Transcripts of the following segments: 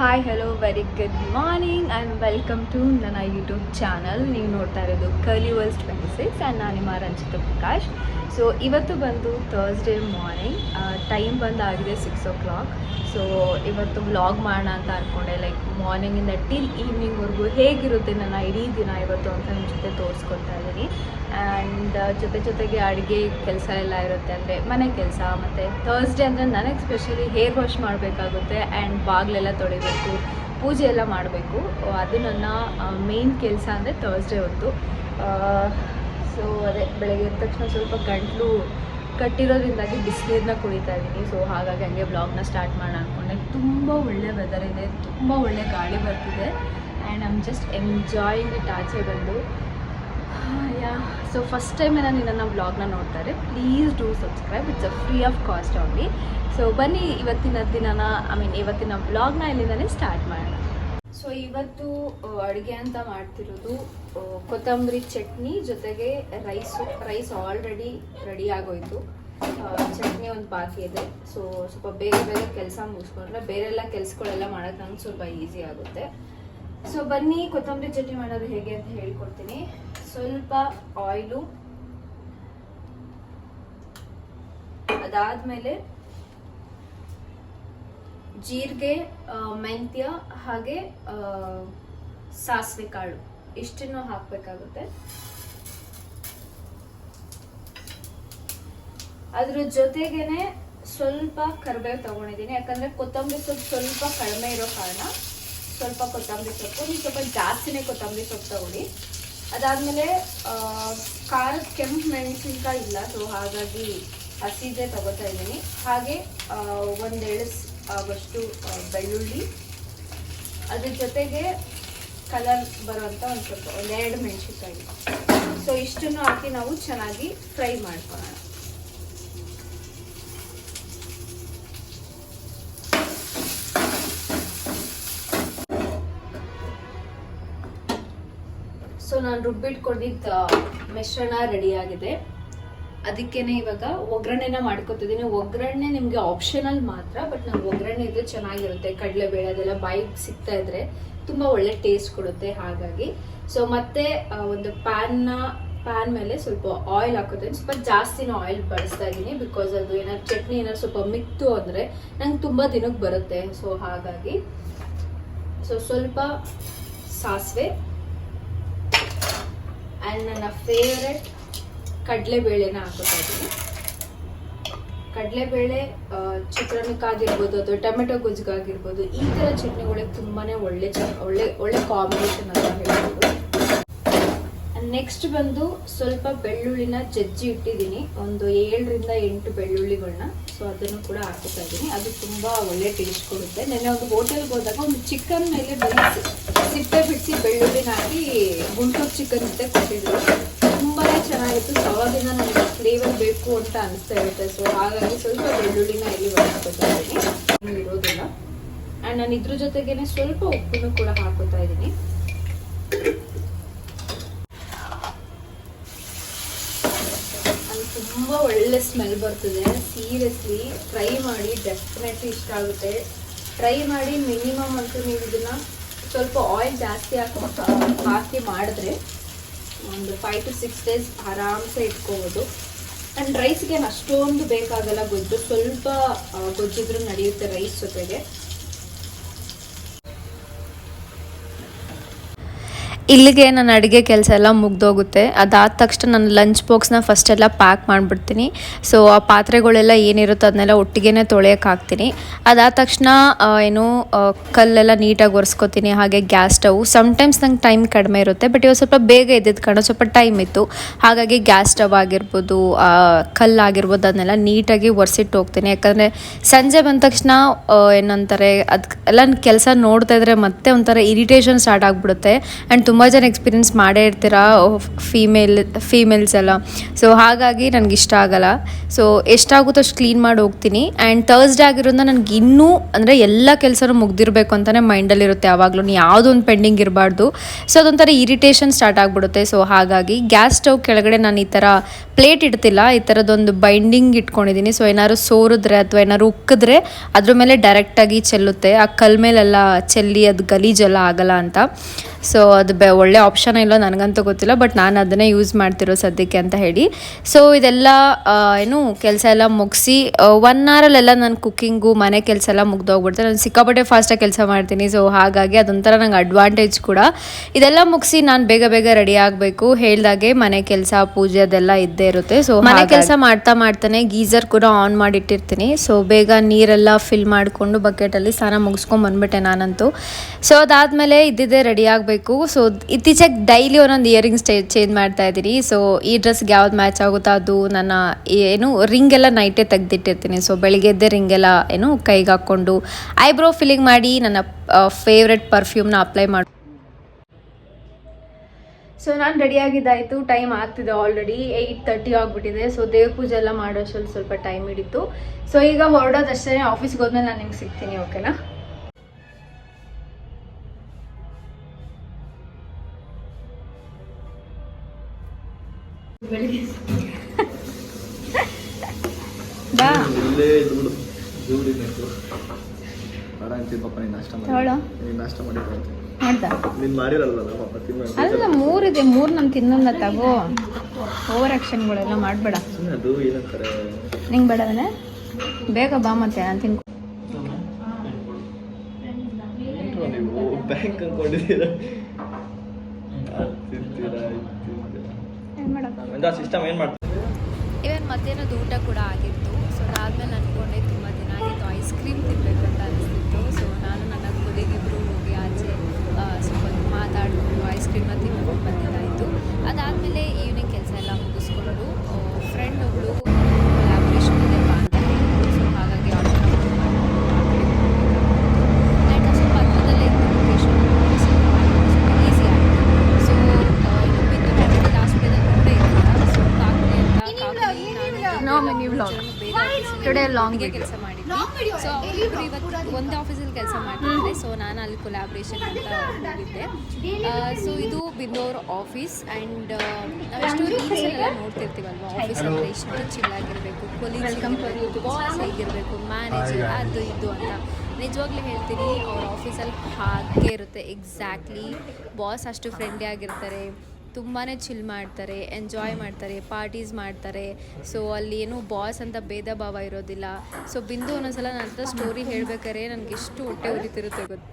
Hi hello very good morning and welcome to ನನ್ನ YouTube channel ನೀವು ನೋಡ್ತಾ ಇರೋದು ಕಲಿ ವರ್ಲ್ಸ್ ಟ್ವೆಂಟಿ ಸಿಕ್ಸ್ ಆ್ಯಂಡ್ ನಾನು ನಿಮ್ಮ ರಂಜಿತ ಪ್ರಕಾಶ್. ಸೊ ಇವತ್ತು ಬಂದು ಥರ್ಸ್ಡೇ ಮಾರ್ನಿಂಗ್ ಟೈಮ್ ಬಂದು ಆಗಿದೆ ಸಿಕ್ಸ್ ಓ ಕ್ಲಾಕ್ ಸೊ ಇವತ್ತು ವ್ಲಾಗ್ ಮಾಡೋಣ ಅಂತ ಅಂದ್ಕೊಂಡೆ ಲೈಕ್ ಮಾರ್ನಿಂಗಿಂದ ಟಿಲ್ ಈವ್ನಿಂಗ್ವರೆಗೂ ಹೇಗಿರುತ್ತೆ ನನ್ನ ಇಡೀ ದಿನ ಇವತ್ತು ಅಂತ ನಿಮ್ಮ ಜೊತೆ ತೋರಿಸ್ಕೊಳ್ತಾ ಇದ್ದೀನಿ. ಆ್ಯಂಡ್ ಜೊತೆ ಜೊತೆಗೆ ಅಡುಗೆ ಕೆಲಸ ಎಲ್ಲ ಇರುತ್ತೆ. ಅಂದರೆ ಮನೆ ಕೆಲಸ ಮತ್ತು ಥರ್ಸ್ಡೇ ಅಂದರೆ ನನಗೆ ಸ್ಪೆಷಲಿ ಹೇರ್ ವಾಶ್ ಮಾಡಬೇಕಾಗುತ್ತೆ ಆ್ಯಂಡ್ ಬಾಗಿಲೆಲ್ಲ ತೊಳಿಬೇಕು, ಪೂಜೆ ಎಲ್ಲ ಮಾಡಬೇಕು. ಅದು ನನ್ನ ಮೇನ್ ಕೆಲಸ ಅಂದರೆ ಥರ್ಸ್ಡೇ ಹೊತ್ತು. ಸೊ ಅದೇ ಬೆಳಗ್ಗೆ ಎದ್ದ ತಕ್ಷಣ ಸ್ವಲ್ಪ ಗಂಟಲು ಕಟ್ಟಿರೋದ್ರಿಂದಾಗಿ ಬಿಸಿನೀರನ್ನ ಕುಡಿತಾ ಇದ್ದೀನಿ. ಸೊ ಹಾಗಾಗಿ ಹಂಗೆ ಬ್ಲಾಗ್ನ ಸ್ಟಾರ್ಟ್ ಮಾಡೋಣ ಅಂದ್ಕೊಂಡೆ ತುಂಬ ಒಳ್ಳೆ ವೆದರ್ ಇದೆ, ತುಂಬ ಒಳ್ಳೆ ಗಾಳಿ ಬರ್ತಿದೆ. And I'm just enjoying it ಆಚೆ ಬಂದು. ಯಾ ಸೊ ಫಸ್ಟ್ ಟೈಮ್ ನಾನು ನನ್ನ ಬ್ಲಾಗ್ನ ನೋಡ್ತಾರೆ please do subscribe it's a free of cost ಆಗಲಿ ಸೊ ಬನ್ನಿ ಇವತ್ತಿನ ದಿನನ ಐ ಮೀನ್ ಇವತ್ತಿನ ಬ್ಲಾಗ್ನ ಇಲ್ಲಿಂದಲೇ ಸ್ಟಾರ್ಟ್ ಮಾಡೋಣ. ಸೊ ಇವತ್ತು ಅಡುಗೆ ಅಂತ ಮಾಡ್ತಿರೋದು ಕೊತ್ತಂಬರಿ ಚಟ್ನಿ ಜೊತೆಗೆ ರೈಸು ರೈಸ್ ಆಲ್ರೆಡಿ ರೆಡಿ ಆಗೋಯ್ತು. ಚಟ್ನಿ ಒಂದು ಬಾಕಿ ಇದೆ. ಸೊ ಸ್ವಲ್ಪ ಬೇರೆ ಬೇರೆ ಕೆಲಸ ಮುಗಿಸ್ಕೊಂಡ್ರೆ ಬೇರೆಲ್ಲ ಕೆಲಸಗಳೆಲ್ಲ ಮಾಡೋಕ್ಕೆ ನಂಗೆ ಸ್ವಲ್ಪ ಈಸಿ ಆಗುತ್ತೆ. ಸೊ ಬನ್ನಿ, ಕೊತ್ತಂಬರಿ ಚಟ್ನಿ ಮಾಡೋದು ಹೇಗೆ ಅಂತ ಹೇಳ್ಕೊಡ್ತೀನಿ. ಸ್ವಲ್ಪ ಆಯಿಲು ಅದಾದ್ಮೇಲೆ ಜೀರಿಗೆ ಮೆಂತ್ಯ ಹಾಗೆ ಸಾಸಿವೆ ಕಾಳು. ಇಷ್ಟನ್ನು ಹಾಕಬೇಕಾಗುತ್ತೆ. ಅದ್ರ ಜೊತೆಗೇನೆ ಸ್ವಲ್ಪ ಕರಿಬೇವು ತಗೊಂಡಿದ್ದೀನಿ. ಯಾಕಂದ್ರೆ ಕೊತ್ತಂಬರಿ ಸೊಪ್ಪು ಸ್ವಲ್ಪ ಕಡಿಮೆ ಇರೋ ಕಾರಣ ಸ್ವಲ್ಪ ಕೊತ್ತಂಬರಿ ಸೊಪ್ಪು, ನೀವು ಸ್ವಲ್ಪ ಜಾಸ್ತಿನೇ ಕೊತ್ತಂಬರಿ ಸೊಪ್ಪು ತಗೊಳ್ಳಿ. ಅದಾದಮೇಲೆ ಖಾರದ ಕೆಂಪು ಮೆಣಸಿನ್ಕಾಯಿ ಇಲ್ಲ ಸೊ ಹಾಗಾಗಿ ಹಸಿದೆ ತಗೋತಾ ಇದ್ದೀನಿ. ಹಾಗೆ ಒಂದು ಆಗೋಷ್ಟು ಬೆಳ್ಳುಳ್ಳಿ. ಅದ್ರ ಜೊತೆಗೆ ಕಲರ್ ಬರುವಂಥ ಒಂದು ಸ್ವಲ್ಪ ಒಂದೆರಡು ಮೆಣಸಿನ್ಕಾಯಿ. ಸೊ ಇಷ್ಟನ್ನು ಹಾಕಿ ನಾವು ಚೆನ್ನಾಗಿ ಫ್ರೈ ಮಾಡ್ಕೊಳ್ಳೋಣ. ನಾನು ರುಬ್ಬಿಟ್ಕೊಂಡಿದ್ದ ಮಿಶ್ರಣ ರೆಡಿ ಆಗಿದೆ. ಅದಕ್ಕೇನೆ ಇವಾಗ ಒಗ್ಗರಣೆನ ಮಾಡ್ಕೊತಿದ್ದೀನಿ ಒಗ್ಗರಣೆ ನಿಮಗೆ ಆಪ್ಷನಲ್ ಮಾತ್ರ ಬಟ್ ನಾನು ಒಗ್ಗರಣೆ ಇದ್ರೆ ಚೆನ್ನಾಗಿರುತ್ತೆ. ಕಡಲೆಬೇಳೆ, ಅದೆಲ್ಲ ಬಾಯಿ ಸಿಗ್ತಾ ಇದ್ರೆ ತುಂಬ ಒಳ್ಳೆ ಟೇಸ್ಟ್ ಕೊಡುತ್ತೆ ಹಾಗಾಗಿ. ಸೊ ಮತ್ತೆ ಒಂದು ಪ್ಯಾನ್ನ ಪ್ಯಾನ್ ಮೇಲೆ ಸ್ವಲ್ಪ ಆಯಿಲ್ ಹಾಕೋತೀನಿ. ಸ್ವಲ್ಪ ಜಾಸ್ತಿನ ಆಯಿಲ್ ಬಳಸ್ತಾ ಇದ್ದೀನಿ ಬಿಕಾಸ್ ಅದು ಏನಾದ್ರು ಚಟ್ನಿ ಏನಾದ್ರು ಸ್ವಲ್ಪ ಮಿಕ್ತು ಅಂದರೆ ನಂಗೆ ತುಂಬ ದಿನಕ್ಕೆ ಬರುತ್ತೆ. ಸೊ ಹಾಗಾಗಿ. ಸೊ ಸ್ವಲ್ಪ ಸಾಸಿವೆ ಆ್ಯಂಡ್ ನನ್ನ ಫೇವ್ರೆಟ್ ಕಡಲೆಬೇಳೆನ ಹಾಕೋತಾ ಇದ್ದೀನಿ. ಕಡಲೆಬೇಳೆ ಚಿತ್ರಾನ್ನಕ್ಕಾಗಿರ್ಬೋದು ಅಥವಾ ಟೊಮೆಟೊ ಗೊಜ್ಜಿಗಾಗಿರ್ಬೋದು, ಈ ಥರ ಚಟ್ನಿಗಳಿಗೆ ತುಂಬಾ ಒಳ್ಳೆ ಚ- ಒಳ್ಳೆ ಒಳ್ಳೆ ಕಾಂಬಿನೇಷನ್ ಅಂತ ಹೇಳ್ಬೋದು. ನೆಕ್ಸ್ಟ್ ಬಂದು ಸ್ವಲ್ಪ ಬೆಳ್ಳುಳ್ಳಿನ ಜಜ್ಜಿ ಇಟ್ಟಿದ್ದೀನಿ. ಒಂದು ಏಳರಿಂದ ಎಂಟು ಬೆಳ್ಳುಳ್ಳಿಗಳನ್ನ ಸೊ ಅದನ್ನು ಕೂಡ ಹಾಕೋತಾ ಇದ್ದೀನಿ. ಅದು ತುಂಬ ಒಳ್ಳೆ ಟೇಸ್ಟ್ ಕೊಡುತ್ತೆ. ನೆನ್ನೆ ಒಂದು ಹೋಟೆಲ್ಗೆ ಹೋದಾಗ ಒಂದು ಚಿಕನ್ ಮೇಲೆ ಬರೀ ಸಿಪ್ಪೆ ಬಿಡಿಸಿ ಬೆಳ್ಳುಳ್ಳಿನ ಹಾಕಿ ಗುಂಟೂರು ಚಿಕನ್ ಜೊತೆ ಕೊಟ್ಟಿದ್ರು. ತುಂಬಾ ಚೆನ್ನಾಗಿತ್ತು. ಸವಾಗಿನ ನನಗೆ ಫ್ಲೇವರ್ ಬೇಕು ಅಂತ ಅನಿಸ್ತಾ ಇರುತ್ತೆ. ಸೊ ಹಾಗಾಗಿ ಸ್ವಲ್ಪ ಬೆಳ್ಳುಳ್ಳಿನ ಇಲ್ಲಿ ಬಳಸ್ಕೊತಾ ಇದ್ದೀನಿ. ಇರೋದಿಲ್ಲ. ಆ್ಯಂಡ್ ನಾನು ಇದ್ರ ಜೊತೆಗೇನೆ ಸ್ವಲ್ಪ ಉಪ್ಪನ್ನು ಕೂಡ ಹಾಕೋತಾ ಇದ್ದೀನಿ ಅದು ತುಂಬ ಒಳ್ಳೆ ಸ್ಮೆಲ್ ಬರ್ತದೆ. ಸೀರಿಯಸ್ಲಿ ಟ್ರೈ ಮಾಡಿ ಡೆಫಿನೆಟ್ಲಿ ಇಷ್ಟ ಆಗುತ್ತೆ. ಟ್ರೈ ಮಾಡಿ ಮಿನಿಮಮ್ ಅಂತೂ ನೀವು ಇದನ್ನ ಸ್ವಲ್ಪ ಆಯಿಲ್ ಜಾಸ್ತಿ ಹಾಕಿ ಹಾಕಿ ಮಾಡಿದ್ರೆ ಒಂದು ಫೈವ್ ಟು ಸಿಕ್ಸ್ ಡೇಸ್ ಆರಾಮ್ಸೆ ಇಟ್ಕೋಬೋದು. ಆ್ಯಂಡ್ ರೈಸ್ಗೆ ಅಷ್ಟೊಂದು ಬೇಕಾಗಲ್ಲ ಗೊಜ್ಜು. ಸ್ವಲ್ಪ ಗೊಜ್ಜಿದ್ರೂ ನಡೆಯುತ್ತೆ ರೈಸ್ ಜೊತೆಗೆ. ಇಲ್ಲಿಗೆ ನನ್ನ ಅಡುಗೆ ಕೆಲಸ ಎಲ್ಲ ಮುಗ್ದೋಗುತ್ತೆ. ಅದಾದ ತಕ್ಷಣ ನಾನು ಲಂಚ್ ಬಾಕ್ಸ್ನ ಫಸ್ಟ್ ಎಲ್ಲ ಪ್ಯಾಕ್ ಮಾಡಿಬಿಡ್ತೀನಿ. ಸೊ ಆ ಪಾತ್ರೆಗಳೆಲ್ಲ ಏನಿರುತ್ತೋ ಅದನ್ನೆಲ್ಲ ಒಟ್ಟಿಗೆ ತೊಳೆಯೋಕೆ ಹಾಕ್ತೀನಿ. ಅದಾದ ತಕ್ಷಣ ಏನು ಕಲ್ಲೆಲ್ಲ ನೀಟಾಗಿ ಒರೆಸ್ಕೊತೀನಿ. ಹಾಗೆ ಗ್ಯಾಸ್ ಸ್ಟವ್. ಸಮ್ಟೈಮ್ಸ್ ನಂಗೆ ಟೈಮ್ ಕಡಿಮೆ ಇರುತ್ತೆ ಬಟ್ ಇವಾಗ ಸ್ವಲ್ಪ ಬೇಗ ಇದ್ದಿದ್ದ ಕಾರಣ ಸ್ವಲ್ಪ ಟೈಮ್ ಇತ್ತು. ಹಾಗಾಗಿ ಗ್ಯಾಸ್ ಸ್ಟವ್ ಆಗಿರ್ಬೋದು ಕಲ್ಲಾಗಿರ್ಬೋದು ಅದನ್ನೆಲ್ಲ ನೀಟಾಗಿ ಒರೆಸಿಟ್ಟು ಹೋಗ್ತೀನಿ. ಯಾಕಂದರೆ ಸಂಜೆ ಬಂದ ತಕ್ಷಣ ಏನಂತಾರೆ ಅದು ಎಲ್ಲ ಕೆಲಸ ನೋಡ್ತಾ ಇದ್ರೆ ಮತ್ತೆ ಒಂಥರ ಇರಿಟೇಷನ್ ಸ್ಟಾರ್ಟ್ ಆಗಿಬಿಡುತ್ತೆ. ಆ್ಯಂಡ್ ತುಂಬ ತುಂಬ ಜನ ಎಕ್ಸ್ಪೀರಿಯನ್ಸ್ ಮಾಡೇ ಇರ್ತೀರ ಫೀಮೇಲ್ ಫೀಮೇಲ್ಸ್ ಎಲ್ಲ. ಸೊ ಹಾಗಾಗಿ ನನಗೆ ಇಷ್ಟ ಆಗಲ್ಲ. ಸೊ ಎಷ್ಟಾಗುತ್ತೋ ಅಷ್ಟು ಕ್ಲೀನ್ ಮಾಡಿ ಹೋಗ್ತೀನಿ. ಆ್ಯಂಡ್ ತರ್ಸ್ಡೇ ಆಗಿರೋದ್ರಿಂದ ನನಗೆ ಇನ್ನೂ ಅಂದರೆ ಎಲ್ಲ ಕೆಲಸನೂ ಮುಗ್ದಿರಬೇಕು ಅಂತಲೇ ಮೈಂಡಲ್ಲಿರುತ್ತೆ ಯಾವಾಗಲೂ ಯಾವುದೊಂದು ಪೆಂಡಿಂಗ್ ಇರಬಾರ್ದು. ಸೊ ಅದೊಂಥರ ಇರಿಟೇಷನ್ ಸ್ಟಾರ್ಟ್ ಆಗಿಬಿಡುತ್ತೆ. ಸೊ ಹಾಗಾಗಿ ಗ್ಯಾಸ್ ಸ್ಟವ್ ಕೆಳಗಡೆ ನಾನು ಈ ಥರ ಪ್ಲೇಟ್ ಇಡ್ತಿಲ್ಲ. ಈ ಥರದೊಂದು ಬೈಂಡಿಂಗ್ ಇಟ್ಕೊಂಡಿದ್ದೀನಿ ಸೊ ಏನಾದ್ರು ಸೋರಿದ್ರೆ ಅಥವಾ ಏನಾದ್ರು ಉಕ್ಕಿದ್ರೆ ಅದ್ರ ಮೇಲೆ ಡೈರೆಕ್ಟಾಗಿ ಚೆಲ್ಲುತ್ತೆ. ಆ ಕಲ್ ಮೇಲೆಲ್ಲ ಚೆಲ್ಲಿ ಅದು ಗಲೀಜೆಲ್ಲ ಆಗಲ್ಲ ಅಂತ. ಸೊ ಅದು ಬೆ ಒಳ್ಳೆ ಆಪ್ಷನ್ ಇಲ್ಲೋ ನನಗಂತೂ ಗೊತ್ತಿಲ್ಲ ಬಟ್ ನಾನು ಅದನ್ನೇ ಯೂಸ್ ಮಾಡ್ತಿರೋ ಸದ್ಯಕ್ಕೆ ಅಂತ ಹೇಳಿ. ಸೊ ಇದೆಲ್ಲ ಏನು ಕೆಲಸ ಎಲ್ಲ ಮುಗಿಸಿ ಒನ್ ಅವರಲ್ಲೆಲ್ಲ ನಾನು ಕುಕ್ಕಿಂಗು ಮನೆ ಕೆಲಸ ಎಲ್ಲ ಮುಗ್ದೋಗ್ಬಿಡ್ತಾರೆ ನಾನು ಸಿಕ್ಕಾಪಟ್ಟೆ ಫಾಸ್ಟಾಗಿ ಕೆಲಸ ಮಾಡ್ತೀನಿ ಸೊ ಹಾಗಾಗಿ ಅದೊಂಥರ ನಂಗೆ ಅಡ್ವಾಂಟೇಜ್ ಕೂಡ. ಇದೆಲ್ಲ ಮುಗಿಸಿ ನಾನು ಬೇಗ ಬೇಗ ರೆಡಿ ಆಗಬೇಕು. ಹೇಳ್ದಾಗೆ ಮನೆ ಕೆಲಸ ಪೂಜೆ ಅದೆಲ್ಲ ಇದ್ದೇ ಇರುತ್ತೆ. ಸೊ ಮನೆ ಕೆಲಸ ಮಾಡ್ತಾ ಮಾಡ್ತಾನೆ ಗೀಸರ್ ಕೂಡ ಆನ್ ಮಾಡಿಟ್ಟಿರ್ತೀನಿ. ಸೊ ಬೇಗ ನೀರೆಲ್ಲ ಫಿಲ್ ಮಾಡಿಕೊಂಡು ಬಕೆಟಲ್ಲಿ ಸ್ನಾನ ಮುಗಿಸ್ಕೊಂಡು ಬಂದ್ಬಿಟ್ಟೆ ನಾನಂತೂ. ಸೊ ಅದಾದಮೇಲೆ ಇದ್ದಿದ್ದೇ ರೆಡಿ ಆಗಬೇಕು. ಸೊ ಇತ್ತೀಚೆಗೆ ಡೈಲಿ ಒಂದೊಂದು ಇಯರಿಂಗ್ಸ್ ಚೇಂಜ್ ಮಾಡ್ತಾ ಇದ್ದೀನಿ ಸೊ ಈ ಡ್ರೆಸ್ಗೆ ಯಾವ್ದು ಮ್ಯಾಚ್ ಆಗುತ್ತೋ? ಅದು ನನ್ನ, ಏನು ರಿಂಗ್ ಎಲ್ಲ ನೈಟೇ ತೆಗೆದಿಟ್ಟಿರ್ತೀನಿ. ಸೊ ಬೆಳಿಗ್ಗೆ ಎದ್ದೆ ರಿಂಗ್ ಎಲ್ಲ, ಏನು, ಕೈಗೆ ಹಾಕ್ಕೊಂಡು ಐಬ್ರೋ ಫಿಲ್ಲಿಂಗ್ ಮಾಡಿ ನನ್ನ ಫೇವ್ರೆಟ್ ಪರ್ಫ್ಯೂಮ್ನ ಅಪ್ಲೈ ಮಾಡಿ ಸೊ ನಾನು ರೆಡಿ ಆಗಿದ್ದಾಯಿತು. ಟೈಮ್ ಆಗ್ತಿದೆ ಆಲ್ರೆಡಿ ಏಯ್ಟ್ ತರ್ಟಿ ಆಗಿಬಿಟ್ಟಿದೆ. ಸೊ ದೇವ್ರ ಪೂಜೆ ಎಲ್ಲ ಮಾಡೋಷ್ಟರಲ್ಲಿ ಸ್ವಲ್ಪ ಟೈಮ್ ಹಿಡಿತು. ಸೊ ಈಗ ಹೊರಡೋದಷ್ಟೇ ಆಫೀಸ್ಗೆ ಹೋದ್ಮೇಲೆ ನಾನು ನಿಮ್ಗೆ ಸಿಗ್ತೀನಿ ಓಕೆನಾ ಬಾ. ಇಲ್ಲೇ ಇದ್ಬಿಡು ಜೂಡಿ ನಿಂತು ಬೇಡ ಅಂತೀನಿ ಪಾಪ ನೀನು ನಾಷ್ಟ ಮಾಡಿ. ತಗೊಳ್ಳೋ. ನೀನು ನಾಷ್ಟ ಮಾಡಿ ಅಂತೀನಿ ಮಾಡ್ದ ನೀನು ಮಾಡಿರಲ್ಲ ಪಾಪ ತಿನ್ನ. ಅಲ್ಲ ಮೂರಿದೆ. ಮೂರು ನಮ್ಮ ತಿನ್ನಲ್ಲ ತಗೋ. ಓವರ್ ಆಕ್ಷನ್ಗಳೆಲ್ಲ ಮಾಡಬೇಡ. ಅದು ಏನಂತಾರೆ ನಿಂಗೆ ಬೇಡವನೆ ಬೇಗ ಬಾ ಮತ್ತೆ ನಾನು ತಿನ್ಕೊ. ಬ್ಯಾಂಕ್ ಅನ್ಕೊಂಡಿದ್ದೀರಾ ಅದ್ ತಿಂತೀರಾ ಇದ್ ತಿಂತೀರಾ ಏನು ಸಿಸ್ಟಮ್ ಏನು ಮಾಡ್ತೀವಿ ಇವನ್ ಮಧ್ಯಾಹ್ನದ ಊಟ ಕೂಡ ಆಗಿತ್ತು. ಸೊ ಅದಾದಮೇಲೆ ಅಂದ್ಕೊಂಡೆ ತುಂಬ ದಿನ ಆಗಿತ್ತು. ಐಸ್ ಕ್ರೀಮ್ ತಿನ್ನಬೇಕು ಅಂತ ಅನಿಸ್ತಿತ್ತು. ಸೊ ನಾನು ನನ್ನ ಕೊಲಿಗಿಬ್ರು ಹೋಗಿ ಆಚೆ ಸ್ವಲ್ಪ ಮಾತಾಡಿಕೊಂಡು ಐಸ್ ಕ್ರೀಮ್ನ ತಿನ್ಕೊಂಡು ಬಂದಿದ್ದಾಯಿತು. ಅದಾದಮೇಲೆ ಈವ್ನಿಂಗ್ ಕೆಲಸ ಎಲ್ಲ ಮುಗಿಸ್ಕೊಂಡು ಫ್ರೆಂಡ್ ಒಬ್ಬಳು Today ಕೆಲಸ ಮಾಡಿದ್ವಿ. ಸೊ ಇಬ್ರು ಇವತ್ತು ಒಂದೇ ಆಫೀಸಲ್ಲಿ ಕೆಲಸ ಮಾಡ್ತಿದ್ದೆ ಸೊ ನಾನು ಅಲ್ಲಿ ಕೊಲಾಬ್ರೇಷನ್ ಅಂತ ಹೋಗಿದ್ದೆ. ಸೊ ಇದು ಬಿಂದೋರ್ ಆಫೀಸ್ ಆ್ಯಂಡ್ ನಾವೆಷ್ಟು ರೀಲ್ಸಲ್ಲೆಲ್ಲ ನೋಡ್ತಿರ್ತೀವಲ್ವ? ಆಫೀಸ್ ಅಂದರೆ ಎಷ್ಟು ಚಿಲ್ಲಾಗಿರಬೇಕು ಕೊಲೀಗ್ಸ್ ಬಾಸ್ ಹೇಗಿರಬೇಕು ಮ್ಯಾನೇಜರ್ ಅದು ಇದು ಅಂತ. ನಿಜವಾಗ್ಲೂ ಹೇಳ್ತೀನಿ ಅವ್ರ ಆಫೀಸಲ್ಲಿ ಹಾಗೆ ಇರುತ್ತೆ. ಎಕ್ಸಾಕ್ಟ್ಲಿ ಬಾಸ್ ಅಷ್ಟು ಫ್ರೆಂಡ್ಲಿ ಆಗಿರ್ತಾರೆ. ತುಂಬಾ ಚಿಲ್ ಮಾಡ್ತಾರೆ ಎಂಜಾಯ್ ಮಾಡ್ತಾರೆ ಪಾರ್ಟೀಸ್ ಮಾಡ್ತಾರೆ. ಸೊ ಅಲ್ಲಿ ಏನು ಬಾಸ್ ಅಂತ ಭೇದ ಭಾವ ಇರೋದಿಲ್ಲ. ಸೊ ಬಿಂದು ಒಂದೊಂದ್ಸಲ ನನ್ನ ಸ್ಟೋರಿ ಹೇಳ್ಬೇಕಾದ್ರೆ ನನಗೆ ಎಷ್ಟು ಹೊಟ್ಟೆ ಉರಿತಿರುತ್ತೆ ಗೊತ್ತು.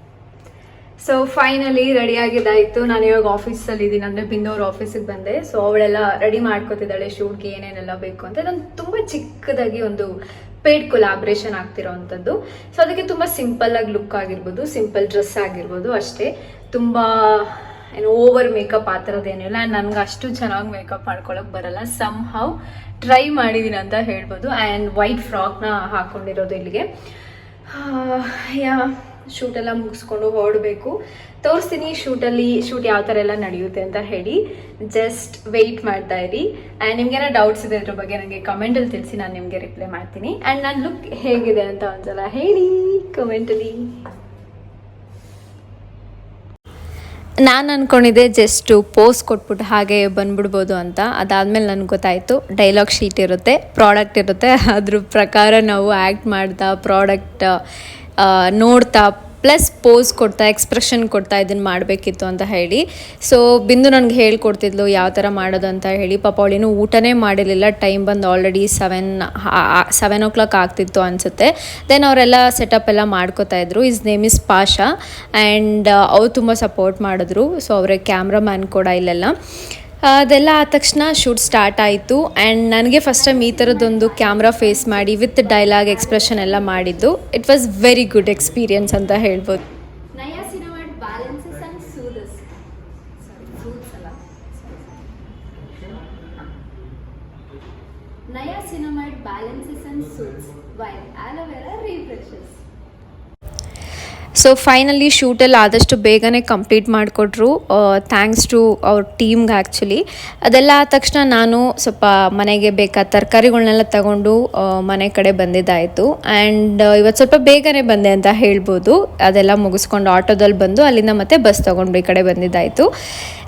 ಸೊ ಫೈನಲಿ ರೆಡಿ ಆಗಿದ್ದಾಯಿತು. ನಾನು ಇವಾಗ ಆಫೀಸಲ್ಲಿ ಇದ್ದೀನಿ. ಅಂದರೆ ಅವ್ರ ಆಫೀಸಿಗೆ ಬಂದೆ. ಸೊ ಅವಳೆಲ್ಲ ರೆಡಿ ಮಾಡ್ಕೋತಿದ್ದಾಳೆ ಶೂಟ್ಗೆ ಏನೇನೆಲ್ಲ ಬೇಕು ಅಂತ. ನಾನು ತುಂಬ ಚಿಕ್ಕದಾಗಿ ಒಂದು ಪೇಡ್ ಕೊಲಾಬ್ರೇಷನ್ ಆಗ್ತಿರೋವಂಥದ್ದು ಸೊ ಅದಕ್ಕೆ ತುಂಬ ಸಿಂಪಲ್ ಆಗಿ ಲುಕ್ ಆಗಿರ್ಬೋದು ಸಿಂಪಲ್ ಡ್ರೆಸ್ ಆಗಿರ್ಬೋದು ಅಷ್ಟೇ. ತುಂಬ ಏನು ಓವರ್ ಮೇಕಪ್ ಆ ಥರದ್ದೇನಿಲ್ಲ ಆ್ಯಂಡ್ ನನಗೆ ಅಷ್ಟು ಚೆನ್ನಾಗಿ ಮೇಕಪ್ ಮಾಡ್ಕೊಳ್ಳೋಕೆ ಬರಲ್ಲ. ಸಮ್ ಹೌ ಟ್ರೈ ಮಾಡಿದ್ದೀನಿ ಅಂತ ಹೇಳ್ಬೋದು. ಆ್ಯಂಡ್ ವೈಟ್ ಫ್ರಾಕ್ನ ಹಾಕ್ಕೊಂಡಿರೋದು ಇಲ್ಲಿಗೆ. ಯಾ ಶೂಟೆಲ್ಲ ಮುಗಿಸ್ಕೊಂಡು ಹೊರಡಬೇಕು. ತೋರಿಸ್ತೀನಿ ಶೂಟಲ್ಲಿ ಶೂಟ್ ಯಾವ ಥರ ಎಲ್ಲ ನಡೆಯುತ್ತೆ ಅಂತ ಹೇಳಿ. ಜಸ್ಟ್ ವೆಯ್ಟ್ ಮಾಡ್ತಾ ಇರಿ. ಆ್ಯಂಡ್ ನಿಮ್ಗೇನೋ ಡೌಟ್ಸ್ ಇದೆ ಇದ್ರ ಬಗ್ಗೆ ನನಗೆ ಕಮೆಂಟಲ್ಲಿ ತಿಳಿಸಿ, ನಾನು ನಿಮಗೆ ರಿಪ್ಲೈ ಮಾಡ್ತೀನಿ. ಆ್ಯಂಡ್ ನನ್ನ ಲುಕ್ ಹೇಗಿದೆ ಅಂತ ಒಂದ್ಸಲ ಹೇಳಿ ಕಮೆಂಟಲ್ಲಿ ನಾನು ಅಂದ್ಕೊಂಡಿದ್ದೆ ಜಸ್ಟು ಪೋಸ್ ಕೊಟ್ಬಿಟ್ಟು ಹಾಗೆ ಬಂದ್ಬಿಡ್ಬೋದು ಅಂತ. ಅದಾದಮೇಲೆ ನನಗೆ ಗೊತ್ತಾಯಿತು ಡೈಲಾಗ್ ಶೀಟ್ ಇರುತ್ತೆ ಪ್ರಾಡಕ್ಟ್ ಇರುತ್ತೆ. ಅದ್ರ ಪ್ರಕಾರ ನಾವು ಆ್ಯಕ್ಟ್ ಮಾಡ್ತಾ ಪ್ರಾಡಕ್ಟ್ ನೋಡ್ತಾ ಪ್ಲಸ್ ಪೋಸ್ ಕೊಡ್ತಾ ಎಕ್ಸ್ಪ್ರೆಷನ್ ಕೊಡ್ತಾ ಇದನ್ನು ಮಾಡಬೇಕಿತ್ತು ಅಂತ ಹೇಳಿ. ಸೊ ಬಿಂದು ನನಗೆ ಹೇಳ್ಕೊಡ್ತಿದ್ಲು ಯಾವ ಥರ ಮಾಡೋದು ಅಂತ ಹೇಳಿ. ಪಾಪ ಅವಳಿನೂ ಊಟನೇ ಮಾಡಿರಲಿಲ್ಲ. ಟೈಮ್ ಬಂದು already seven seven o'clock ಆಗ್ತಿತ್ತು ಅನಿಸುತ್ತೆ. ದೆನ್ ಅವರೆಲ್ಲ ಸೆಟಪ್ ಎಲ್ಲ ಮಾಡ್ಕೋತಾ ಇದ್ರು. Is name is Pasha and ಅವ್ರು ತುಂಬ ಸಪೋರ್ಟ್ ಮಾಡಿದ್ರು. ಸೊ ಅವರೇ ಕ್ಯಾಮ್ರಾಮ್ಯಾನ್ ಕೂಡ ಇಲ್ಲೆಲ್ಲ. ಅದೆಲ್ಲ ಆದ ತಕ್ಷಣ ಶೂಟ್ ಸ್ಟಾರ್ಟ್ ಆಯಿತು. ಆ್ಯಂಡ್ ನನಗೆ ಫಸ್ಟ್ ಟೈಮ್ ಈ ಥರದ್ದೊಂದು ಕ್ಯಾಮ್ರಾ ಫೇಸ್ ಮಾಡಿ ವಿತ್ ಡೈಲಾಗ್ ಎಕ್ಸ್ಪ್ರೆಷನ್ ಎಲ್ಲ ಮಾಡಿದ್ದು. It was very good experience ಅಂತ ಹೇಳ್ಬೋದು. ಸೊ ಫೈನಲಿ ಶೂಟಲ್ಲಿ ಆದಷ್ಟು ಬೇಗನೆ ಕಂಪ್ಲೀಟ್ ಮಾಡಿಕೊಟ್ರು. ಥ್ಯಾಂಕ್ಸ್ ಟು ಅವ್ರ ಟೀಮ್ಗೆ ಆ್ಯಕ್ಚುಲಿ ಅದೆಲ್ಲ ಆದ ತಕ್ಷಣ ನಾನು ಸ್ವಲ್ಪ ಮನೆಗೆ ಬೇಕಾದ ತರಕಾರಿಗಳನ್ನೆಲ್ಲ ತಗೊಂಡು ಮನೆ ಕಡೆ ಬಂದಿದ್ದಾಯಿತು. ಆ್ಯಂಡ್ ಇವತ್ತು ಸ್ವಲ್ಪ ಬೇಗನೆ ಬಂದೆ ಅಂತ ಹೇಳ್ಬೋದು. ಅದೆಲ್ಲ ಮುಗಿಸ್ಕೊಂಡು ಆಟೋದಲ್ಲಿ ಬಂದು ಅಲ್ಲಿಂದ ಮತ್ತೆ ಬಸ್ ತೊಗೊಂಡು ಈ ಕಡೆ ಬಂದಿದ್ದಾಯಿತು.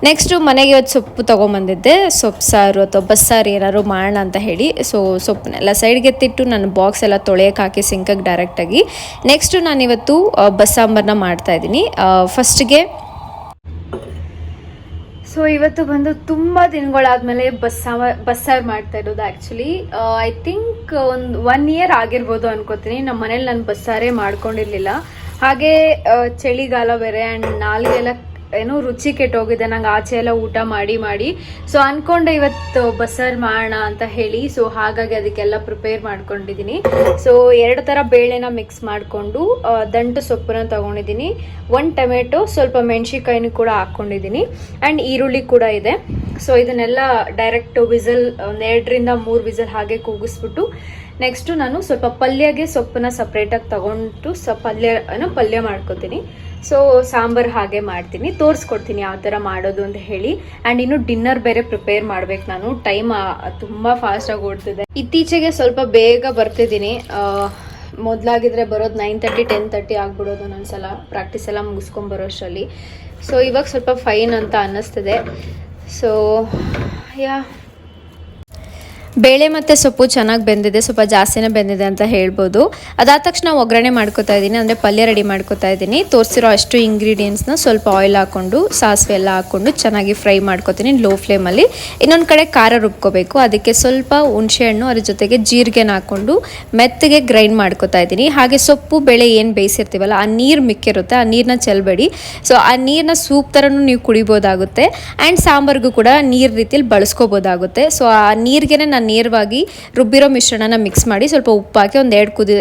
ನೆಕ್ಸ್ಟು ಮನೆಗೆ ಇವತ್ತು ಸೊಪ್ಪು ತೊಗೊಂಬಂದಿದ್ದೆ. ಸೊಪ್ಪು ಸಾರು ಅಥವಾ ಬಸ್ಸಾರು ಏನಾದ್ರು ಮಾಡೋಣ ಅಂತ ಹೇಳಿ. ಸೊ ಸೊಪ್ಪನ್ನೆಲ್ಲ ಸೈಡ್ಗೆ ಎತ್ತಿಟ್ಟು ನಾನು ಬಾಕ್ಸ್ ಎಲ್ಲ ತೊಳೆಯೋಕೆ ಹಾಕಿ ಸಿಂಕಗೆ ಡೈರೆಕ್ಟಾಗಿ ನೆಕ್ಸ್ಟು ನಾನಿವತ್ತು ಆ, ಬಸ್ಸಾಂಬಾರನ್ನ ಮಾಡ್ತಾ ಇದ್ದೀನಿ. ಫಸ್ಟ್ಗೆ ಸೊ ಇವತ್ತು ಬಂದು ತುಂಬ ದಿನಗಳಾದ್ಮೇಲೆ ಬಸ್ಸಾವ, ಬಸ್ಸಾರು ಮಾಡ್ತಾ ಇರೋದು ಆ್ಯಕ್ಚುಲಿ ಐ ಥಿಂಕ್ ಒಂದು ಒನ್ ಇಯರ್ ಆಗಿರ್ಬೋದು ಅನ್ಕೋತೀನಿ. ನಮ್ಮ ಮನೇಲಿ ನಾನು ಬಸ್ಸಾರೇ ಮಾಡ್ಕೊಂಡಿರ್ಲಿಲ್ಲ. ಹಾಗೆ ಚಳಿಗಾಲ ಬೇರೆ ಆ್ಯಂಡ್ ನಾಲ್ಗೆಲ್ಲ ಏನೋ ರುಚಿ ಕೆಟ್ಟೋಗಿದೆ, ನಂಗೆ ಆಚೆ ಎಲ್ಲ ಊಟ ಮಾಡಿ ಮಾಡಿ. ಸೊ ಅನ್ಕೊಂಡೆ ಇವತ್ತು ಬಸ್ಸಾರು ಮಾಡೋಣ ಅಂತ ಹೇಳಿ ಸೊ ಹಾಗಾಗಿ ಅದಕ್ಕೆಲ್ಲ ಪ್ರಿಪೇರ್ ಮಾಡ್ಕೊಂಡಿದ್ದೀನಿ ಸೊ ಎರಡು ಥರ ಬೇಳೆನ ಮಿಕ್ಸ್ ಮಾಡಿಕೊಂಡು ದಂಟು ಸೊಪ್ಪನ್ನ ತಗೊಂಡಿದ್ದೀನಿ ಒಂದು ಟೊಮೆಟೊ, ಸ್ವಲ್ಪ ಮೆಣಸಿನ್ಕಾಯಿನೂ ಕೂಡ ಹಾಕ್ಕೊಂಡಿದ್ದೀನಿ ಆ್ಯಂಡ್ ಈರುಳ್ಳಿ ಕೂಡ ಇದೆ. ಸೊ ಇದನ್ನೆಲ್ಲ ಡೈರೆಕ್ಟ್ ವಿಸಲ್, ಒಂದು ಎರಡರಿಂದ ಮೂರು ವಿಸಲ್ ಹಾಗೆ ಕೂಗಿಸ್ಬಿಟ್ಟು ನೆಕ್ಸ್ಟು ನಾನು ಸ್ವಲ್ಪ ಪಲ್ಯಗೆ ಸೊಪ್ಪನ್ನ ಸಪ್ರೇಟಾಗಿ ತಗೊಂಡು ಸ ಪಲ್ಯ ಏನೋ ಪಲ್ಯ ಮಾಡ್ಕೊತೀನಿ. ಸೊ ಸಾಂಬಾರು ಹಾಗೆ ಮಾಡ್ತೀನಿ. ತೋರಿಸ್ಕೊಡ್ತೀನಿ ಯಾವ ಥರ ಮಾಡೋದು ಅಂತ ಹೇಳಿ. ಆ್ಯಂಡ್ ಇನ್ನು ಡಿನ್ನರ್ ಬೇರೆ ಪ್ರಿಪೇರ್ ಮಾಡ್ಬೇಕು ನಾನು. ಟೈಮ್ ತುಂಬ ಫಾಸ್ಟಾಗಿ ಓಡ್ತಿದೆ. ಇತ್ತೀಚೆಗೆ ಸ್ವಲ್ಪ ಬೇಗ ಬರ್ತಿದ್ದೀನಿ. ಮೊದಲಾಗಿದ್ರೆ ಬರೋದು ನೈನ್ ತರ್ಟಿ ಟೆನ್ ತರ್ಟಿ ಆಗ್ಬಿಡೋದು ಒಂದೊಂದ್ಸಲ. ಪ್ರಾಕ್ಟೀಸ್ ಎಲ್ಲ ಮುಗಿಸ್ಕೊಂಡ್ ಅಷ್ಟರಲ್ಲಿ. ಸೊ ಇವಾಗ ಸ್ವಲ್ಪ ಫೈನ್ ಅಂತ ಅನ್ನಿಸ್ತಿದೆ. ಸೊ ಯಾ ಬೇಳೆ ಮತ್ತು ಸೊಪ್ಪು ಚೆನ್ನಾಗಿ ಬೆಂದಿದೆ, ಸ್ವಲ್ಪ ಜಾಸ್ತಿನೇ ಬೆಂದಿದೆ ಅಂತ ಹೇಳ್ಬೋದು. ಅದಾದ ತಕ್ಷಣ ಒಗ್ಗರಣೆ ಮಾಡ್ಕೋತಾ ಇದ್ದೀನಿ, ಅಂದರೆ ಪಲ್ಯ ರೆಡಿ ಮಾಡ್ಕೋತಾ ಇದ್ದೀನಿ. ತೋರಿಸಿರೋ ಅಷ್ಟು ಇಂಗ್ರೀಡಿಯೆಂಟ್ಸ್ನ ಸ್ವಲ್ಪ ಆಯಿಲ್ ಹಾಕ್ಕೊಂಡು ಸಾಸಿವೆ ಎಲ್ಲ ಹಾಕ್ಕೊಂಡು ಚೆನ್ನಾಗಿ ಫ್ರೈ ಮಾಡ್ಕೋತೀನಿ ಲೋ ಫ್ಲೇಮಲ್ಲಿ ಇನ್ನೊಂದು ಕಡೆ ಖಾರ ರುಬ್ಕೋಬೇಕು. ಅದಕ್ಕೆ ಸ್ವಲ್ಪ ಹುಣಸೆಹಣ್ಣು ಅದ್ರ ಜೊತೆಗೆ ಜೀರಿಗೆನ ಹಾಕ್ಕೊಂಡು ಮೆತ್ತಗೆ ಗ್ರೈಂಡ್ ಮಾಡ್ಕೋತಾ ಇದ್ದೀನಿ. ಹಾಗೆ ಸೊಪ್ಪು, ಬೇಳೆ ಏನು ಬೇಯಿಸಿರ್ತೀವಲ್ಲ, ಆ ನೀರು ಮಿಕ್ಕಿರುತ್ತೆ, ಆ ನೀರನ್ನ ಚೆಲ್ಬೇಡಿ. ಸೊ ಆ ನೀರನ್ನ ಸೂಪ್ ಥರನೂ ನೀವು ಕುಡಿಬೋದಾಗುತ್ತೆ. ಆ್ಯಂಡ್ ಸಾಂಬಾರ್ಗೂ ಕೂಡ ನೀರು ರೀತಿಯಲ್ಲಿ ಬಳಸ್ಕೋಬೋದಾಗುತ್ತೆ. ಸೊ ಆ ನೀರಿಗೆನೇ ನಾನು ನೇರವಾಗಿ ರುಬ್ಬಿರೋ ಮಿಶ್ರಣನ ಮಿಕ್ಸ್ ಮಾಡಿ ಸ್ವಲ್ಪ ಉಪ್ಪು ಹಾಕಿ ಒಂದು ಎರಡು ಕುದಿ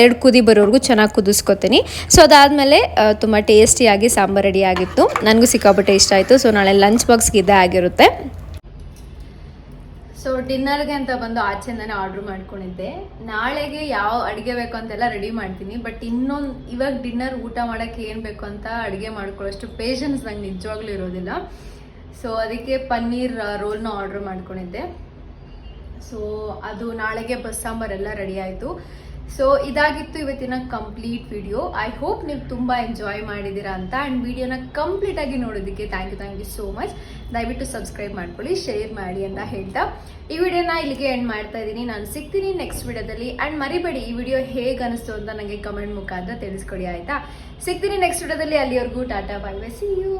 ಎರಡು ಕುದಿ ಬರೋವರೆಗೂ ಚೆನ್ನಾಗಿ ಕುದಿಸ್ಕೊತೀನಿ. ಸೊ ಅದಾದಮೇಲೆ ತುಂಬ ಟೇಸ್ಟಿಯಾಗಿ ಸಾಂಬಾರು ರೆಡಿ ಆಗಿತ್ತು. ನನಗೂ ಸಿಕ್ಕಾಪಟ್ಟೆ ಇಷ್ಟ ಆಯಿತು. ಸೊ ನಾಳೆ ಲಂಚ್ ಬಾಕ್ಸ್ಗೆ ಇದೇ ಆಗಿರುತ್ತೆ. ಸೊ ಡಿನ್ನರ್ಗೆ ಅಂತ ಬಂದು ಆಚೆಯಿಂದನೇ ಆರ್ಡ್ರ್ ಮಾಡ್ಕೊಂಡಿದ್ದೆ. ನಾಳೆಗೆ ಯಾವ ಅಡುಗೆ ಬೇಕು ಅಂತೆಲ್ಲ ರೆಡಿ ಮಾಡ್ತೀನಿ. ಬಟ್ ಇನ್ನೊಂದು, ಇವಾಗ ಡಿನ್ನರ್ ಊಟ ಮಾಡೋಕ್ಕೆ ಏನು ಬೇಕು ಅಂತ ಅಡುಗೆ ಮಾಡ್ಕೊಳ್ಳೋಷ್ಟು ಪೇಷನ್ಸ್ ನಂಗೆ ನಿಜವಾಗ್ಲೂ ಇರೋದಿಲ್ಲ. ಸೊ ಅದಕ್ಕೆ ಪನ್ನೀರ್ ರೋಲ್ನ ಆರ್ಡ್ರ್ ಮಾಡ್ಕೊಂಡಿದ್ದೆ. ಸೊ ಅದು ನಾಳೆಗೆ ಬಸ್ ಸಾಂಬಾರೆಲ್ಲ ರೆಡಿ ಆಯಿತು. ಸೊ ಇದಾಗಿತ್ತು ಇವತ್ತಿನ ಕಂಪ್ಲೀಟ್ ವಿಡಿಯೋ ಐ ಹೋಪ್ ನೀವು ತುಂಬ ಎಂಜಾಯ್ ಮಾಡಿದ್ದೀರಾ ಅಂತ. ಆ್ಯಂಡ್ ವಿಡಿಯೋನ ಕಂಪ್ಲೀಟ್ ಆಗಿ ನೋಡೋದಕ್ಕೆ thank you thank you so much ದಯವಿಟ್ಟು ಸಬ್ಸ್ಕ್ರೈಬ್ ಮಾಡ್ಕೊಳ್ಳಿ ಶೇರ್ ಮಾಡಿ ಅಂತ ಹೇಳ್ತಾ. ಈ ವಿಡಿಯೋನ ಇಲ್ಲಿಗೆ ಎಂಡ್ ಮಾಡ್ತಾ ಇದ್ದೀನಿ. ನಾನು ಸಿಗ್ತೀನಿ ನೆಕ್ಸ್ಟ್ ವಿಡಿಯೋದಲ್ಲಿ ಆ್ಯಂಡ್ ಮರಿಬೇಡಿ, ಈ ವಿಡಿಯೋ ಹೇಗೆ ಅನಿಸ್ತು ಅಂತ ನನಗೆ ಕಮೆಂಟ್ ಮುಖಾಂತರ ತಿಳಿಸ್ಕೊಡಿ, ಆಯಿತಾ? ಸಿಗ್ತೀನಿ ನೆಕ್ಸ್ಟ್ ವಿಡಿಯೋದಲ್ಲಿ ಅಲ್ಲಿವರೆಗೂ tata bye bye see you